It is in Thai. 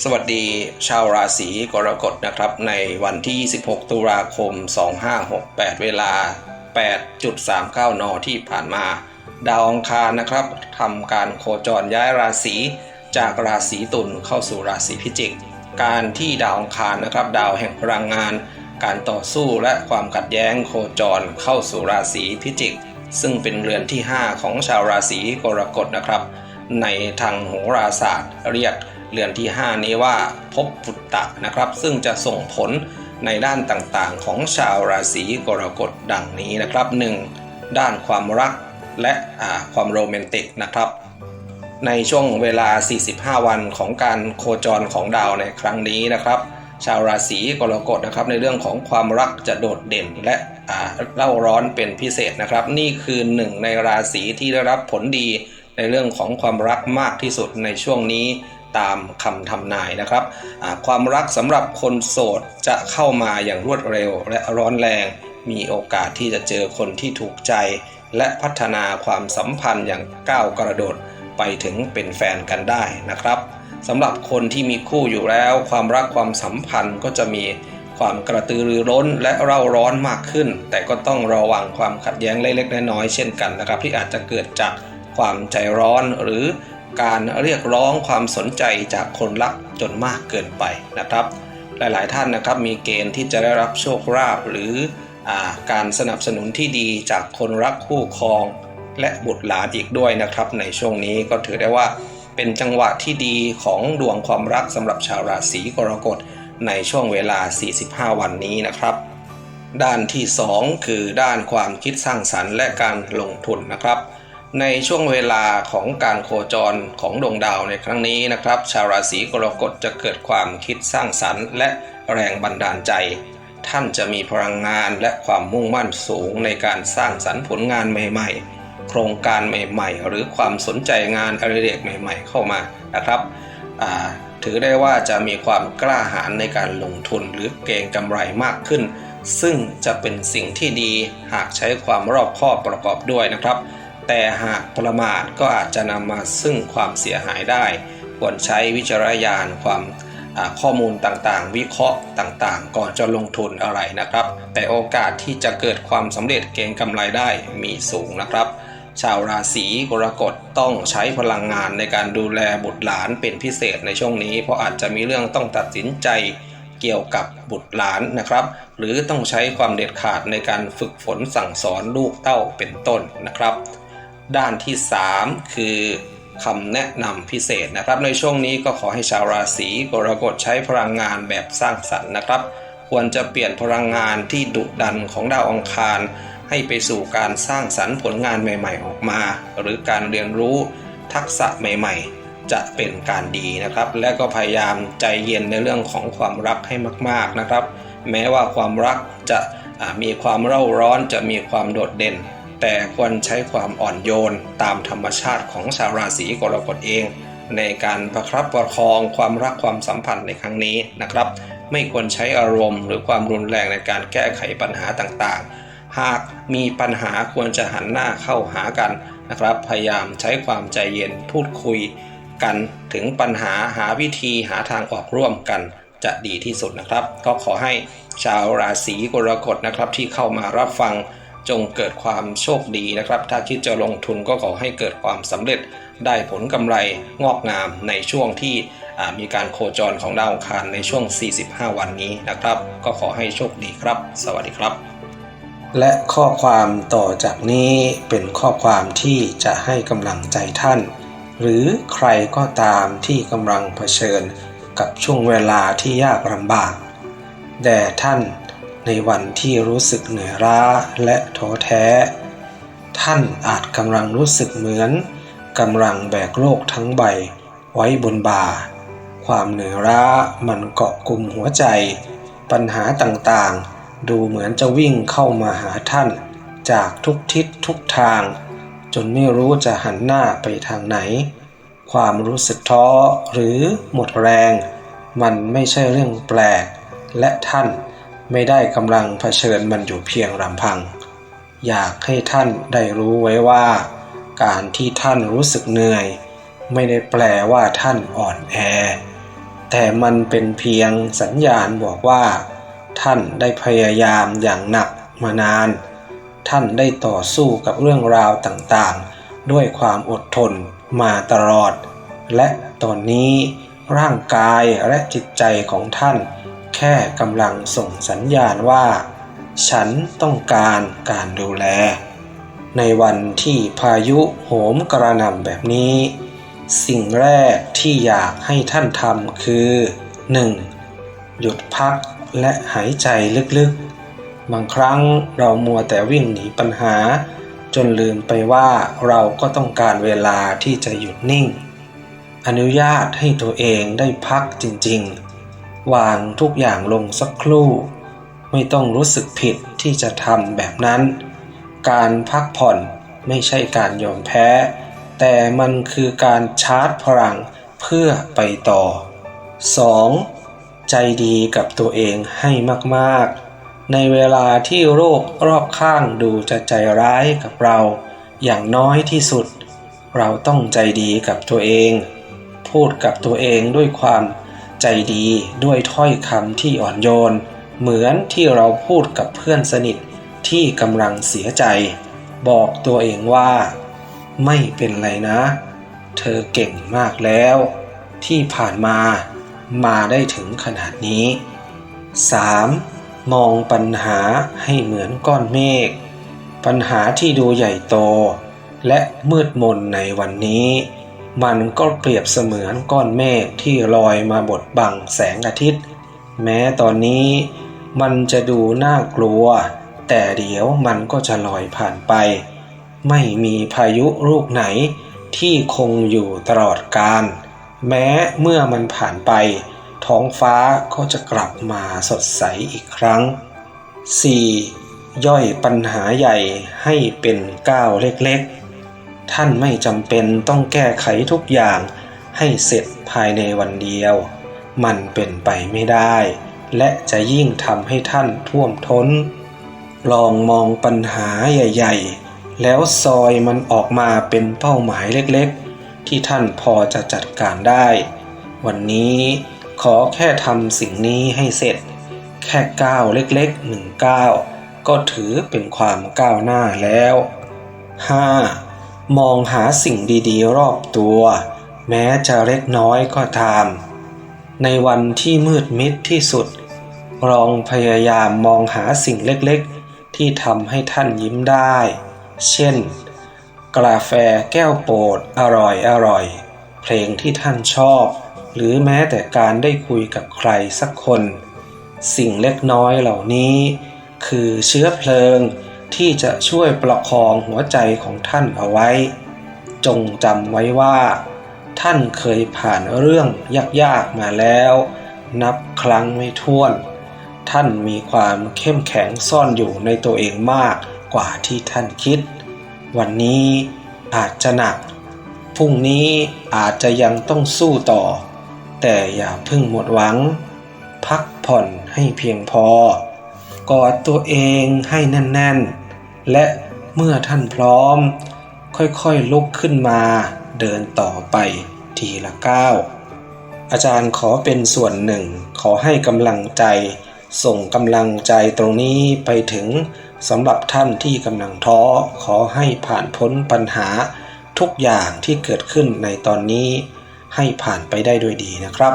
สวัสดีชาวราศีกรกฎนะครับ ในวันที่26ตุลาคม 2568 เวลา 8.39 น ที่ผ่านมา ดาวองคารนะครับทำการโคจรย้ายราศีจากราศีตุลเข้าสู่ราศีพิจิก การที่ดาวองคารนะครับ ดาวแห่งพลังงาน การต่อสู้และความขัดแย้งโคจรเข้าสู่ราศีพิจิก ซึ่งเป็นเรือนที่ 5 ของชาวราศีกรกฎนะครับ ในทางโหราศาสตร์เรียก เรือนที่ 5 นี้ว่าภพปุตตะนะครับ ซึ่งจะส่งผลในด้านต่างๆ ของชาวราศีกรกฎดังนี้นะครับ 1. ด้านความรักและความโรแมนติกนะครับ ในช่วงเวลา 45 วันของการโคจรของดาวในครั้งนี้นะครับ ชาวราศีกรกฎนะครับ ในเรื่องของความรักจะโดดเด่นและเล่าร้อนเป็นพิเศษนะครับ นี่คือหนึ่งในราศีที่ได้รับผลดีในเรื่องของความรักมากที่สุดในช่วงนี้ ตามคำทำนายนะครับความรักสำหรับคนโสดจะเข้ามาอย่างรวดเร็วและร้อนแรง มีโอกาสที่จะเจอคนที่ถูกใจ และพัฒนาความสัมพันธ์อย่างก้าวกระโดดไปถึงเป็นแฟนกันได้นะครับสำหรับคนที่มีคู่อยู่แล้ว ความรักความสัมพันธ์ก็จะมีความกระตือรือร้นและเร่าร้อนมากขึ้น แต่ก็ต้องระวังความขัดแย้งเล็กๆน้อยๆเช่นกันนะครับ ที่อาจจะเกิดจากความใจร้อนหรือ การเรียกร้องความสนใจจากคนรักจนมากเกินไปนะครับ หลายๆท่านนะครับมีเกณฑ์ที่จะได้รับโชคลาภหรืออการสนับสนุนที่ดีจากคนรักคู่ครอง และบุตรหลานอีกด้วยนะครับ ในช่วงนี้ก็ถือได้ว่าเป็นจังหวะที่ดีของดวงความรักสำหรับชาวราศีกรกฎในช่วงเวลา 45 วันนี้นะครับด้านที่ 2 คือด้านความคิดสร้างสรรค์และการลงทุนนะครับ ในช่วงเวลาของการโคจรของดวงดาวในครั้งนี้นะครับ ชาวราศีกรกฎจะเกิดความคิดสร้างสรรค์ และแรงบันดาลใจ ท่านจะมีพลังงานและความมุ่งมั่นสูงในการสร้างสรรค์ผลงานใหม่ ๆ โครงการใหม่ ๆ หรือความสนใจงานอริเรกใหม่ ๆ เข้ามานะครับถือได้ว่าจะมีความกล้าหาญในการลงทุนหรือเก่งกำไรมากขึ้น ซึ่งจะเป็นสิ่งที่ดีหากใช้ความรอบคอบประกอบด้วยนะครับ แต่หากประมาทก็อาจจะนำมาซึ่งความเสียหายได้ ควรใช้วิจารณญาณความข้อมูลต่างๆ วิเคราะห์ต่างๆ ก่อนจะลงทุนอะไรนะครับ แต่โอกาสที่จะเกิดความสำเร็จเก็งกำไรได้มีสูงนะครับ ชาวราศีกรกฎต้องใช้พลังงานในการดูแลบุตรหลานเป็นพิเศษในช่วงนี้ เพราะอาจจะมีเรื่องต้องตัดสินใจเกี่ยวกับบุตรหลานนะครับ หรือต้องใช้ความเด็ดขาดในการฝึกฝนสั่งสอนลูกเต้าเป็นต้นนะครับ ด้านที่ 3 คือคำแนะนำพิเศษนะครับ ในช่วงนี้ก็ขอให้ชาวราศีกรกฎใช้พลังงานแบบสร้างสรรค์นะครับ ควรจะเปลี่ยนพลังงานที่ดุดันของดาวอังคาร ให้ไปสู่การสร้างสรรค์ผลงานใหม่ๆออกมา หรือการเรียนรู้ทักษะใหม่ๆ จะเป็นการดีนะครับ และก็พยายามใจเย็นในเรื่องของความรักให้มากๆนะครับ แม้ว่าความรักจะมีความเร่าร้อนจะมีความโดดเด่น แต่ควรใช้ความอ่อนโยนตามธรรมชาติของชาวราศีกรกฎเอง ในการประครับประคองความรักความสัมพันธ์ในครั้งนี้นะครับ ไม่ควรใช้อารมณ์ หรือความรุนแรงในการแก้ไขปัญหาต่างๆ หากมีปัญหาควรจะหันหน้าเข้าหากันนะครับ พยายามใช้ความใจเย็นพูดคุยกันถึงปัญหาหาวิธีหาทางออกร่วมกันจะดีที่สุดนะครับ ก็ขอให้ชาวราศีกรกฎนะครับที่เข้ามารับฟัง จงเกิดความโชคดีนะครับ ถ้าคิดจะลงทุนก็ขอให้เกิดความสำเร็จได้ผลกำไรงอกงามในช่วงที่มีการโคจรของดาวอังคารในช่วง 45 วันนี้นะครับ ก็ขอให้โชคดีครับ สวัสดีครับและข้อความต่อจากนี้เป็นข้อความที่จะให้กำลังใจท่าน หรือใครก็ตามที่กำลังเผชิญกับช่วงเวลาที่ยากลำบาก แด่ท่าน ในวันที่รู้สึกเหนื่อยล้าและท้อแท้ ท่านอาจกำลังรู้สึกเหมือนกำลังแบกโลกทั้งใบไว้บนบ่า ความเหนื่อยล้ามันเกาะกลุ่มหัวใจ ปัญหาต่างๆ ดูเหมือนจะวิ่งเข้ามาหาท่าน จากทุกทิศทุกทาง จนไม่รู้จะหันหน้าไปทางไหน ความรู้สึกท้อหรือหมดแรง มันไม่ใช่เรื่องแปลก และท่าน ไม่ได้กำลังเผชิญมันอยู่เพียงลำพัง อยากให้ท่านได้รู้ไว้ว่า การที่ท่านรู้สึกเหนื่อย ไม่ได้แปลว่าท่านอ่อนแอ แต่มันเป็นเพียงสัญญาณบอกว่า ท่านได้พยายามอย่างหนักมานาน ท่านได้ต่อสู้กับเรื่องราวต่างๆ ด้วยความอดทนมาตลอด และตอนนี้ร่างกายและจิตใจของท่าน ค่กำลังส่งสัญญาณว่า ฉันต้องการการดูแล ในวันที่พายุโหมกระหน่ำแบบนี้ สิ่งแรกที่อยากให้ท่านทำคือ 1. หยุดพักและหายใจลึกๆ บางครั้งเรามัวแต่วิ่งหนีปัญหา จนลืมไปว่าเราก็ต้องการเวลาที่จะหยุดนิ่ง อนุญาตให้ตัวเองได้พักจริงๆ วางทุกอย่างลงสักครู่ ไม่ต้องรู้สึกผิดที่จะทำแบบนั้น การพักผ่อนไม่ใช่การยอมแพ้ แต่มันคือการชาร์จพลังเพื่อไปต่อ 2. ใจดีกับตัวเองให้มากๆ ในเวลาที่โรครอบข้างดูจะใจร้ายกับเรา อย่างน้อยที่สุด เราต้องใจดีกับตัวเอง พูดกับตัวเองด้วยความ ใจดีด้วยถ้อยคำที่อ่อนโยน เหมือนที่เราพูดกับเพื่อนสนิทที่กำลังเสียใจ บอกตัวเองว่า ไม่เป็นไรนะ เธอเก่งมากแล้ว ที่ผ่านมามาได้ถึงขนาดนี้ 3. มองปัญหาให้เหมือนก้อนเมฆ ปัญหาที่ดูใหญ่โต และมืดมนในวันนี้ มันก็เปรียบเสมือนก้อนเมฆที่ลอยมาบดบังแสงอาทิตย์ แม้ตอนนี้มันจะดูน่ากลัว แต่เดี๋ยวมันก็จะลอยผ่านไป ไม่มีพายุลูกไหนที่คงอยู่ตลอดกาลแม้เมื่อมันผ่านไป ท้องฟ้าก็จะกลับมาสดใสอีกครั้ง 4. ย่อยปัญหาใหญ่ให้เป็นก้าวเล็กๆ ท่านไม่จำเป็นต้องแก้ไขทุกอย่างให้เสร็จภายในวันเดียว มันเป็นไปไม่ได้ และจะยิ่งทำให้ท่านท่วมท้น ลองมองปัญหาใหญ่ ๆ แล้วซอยมันออกมาเป็นเป้าหมายเล็กๆ ที่ท่านพอจะจัดการได้ วันนี้ขอแค่ทำสิ่งนี้ให้เสร็จ แค่ก้าวเล็กๆหนึ่งก้าวก็ถือเป็นความก้าวหน้าแล้ว 5. มองหาสิ่งดีๆ รอบตัว แม้จะเล็กน้อยก็ตาม ในวันที่มืดมิดที่สุด ลองพยายามมองหาสิ่งเล็กๆ ที่ทำให้ท่านยิ้มได้ เช่น กาแฟแก้วโปรดอร่อยอร่อย เพลงที่ท่านชอบ หรือแม้แต่การได้คุยกับใครสักคน สิ่งเล็กน้อยเหล่านี้ คือเชื้อเพลิง ที่จะช่วยประคองหัวใจของท่านเอาไว้ จงจำไว้ว่า ท่านเคยผ่านเรื่องยากๆมาแล้ว นับครั้งไม่ถ้วน ท่านมีความเข้มแข็งซ่อนอยู่ในตัวเองมากกว่าที่ท่านคิด วันนี้อาจจะหนัก พรุ่งนี้อาจจะยังต้องสู้ต่อ แต่อย่าเพิ่งหมดหวัง พักผ่อนให้เพียงพอกอดตัวเองให้แน่น ๆ และเมื่อท่านพร้อม ค่อยๆลุกขึ้นมาเดินต่อไปทีละก้าวอาจารย์ขอเป็นส่วนหนึ่ง ขอให้กำลังใจ ส่งกำลังใจตรงนี้ไปถึงสำหรับท่านที่กำลังท้อขอให้ผ่านพ้นปัญหาทุกอย่างที่เกิดขึ้นในตอนนี้ให้ผ่านไปได้ด้วยดีนะครับ